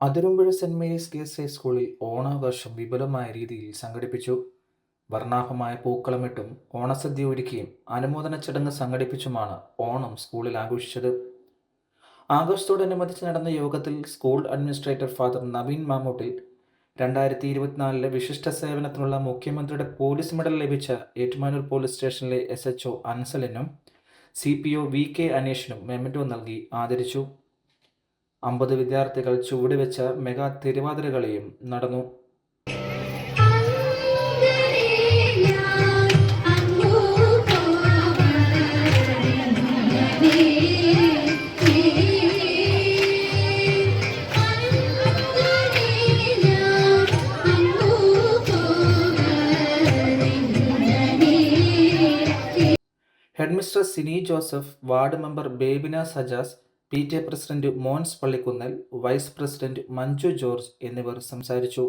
Athirampuzha Saint Mary's guys ഹൈസ്കൂളിൽ ഓണാഘോഷം വിപുലമായ രീതിയിൽ സംഘടിപ്പിച്ചു. വർണാഭമായ പൂക്കളമിട്ടും ഓണസദ്യ ഒരുക്കിയും അനുമോദന ചടങ്ങ് സംഘടിപ്പിച്ചുമാണ് ഓണം സ്കൂളിൽ ആഘോഷിച്ചത്. ആഘോഷത്തോടനുബന്ധിച്ച് നടന്ന യോഗത്തിൽ school administrator father Naveen Mamoottil രണ്ടായിരത്തി ഇരുപത്തിനാലിലെ വിശിഷ്ട സേവനത്തിനുള്ള മുഖ്യമന്ത്രിയുടെ പോലീസ് മെഡൽ ലഭിച്ച ഏറ്റുമാനൂർ പോലീസ് സ്റ്റേഷനിലെ S H O അൻസലിനും C P O V K അനീഷിനും memento നൽകി ആദരിച്ചു. അമ്പത് വിദ്യാർത്ഥികൾ ചുവടുവെച്ച മെഗാ തിരുവാതിരകളിയും നടന്നു. Headmistress Sini Joseph ward member Bebina Sajas P T A president Mons Pallikunnal vice president Manju George എന്നിവർ സംസാരിച്ചു.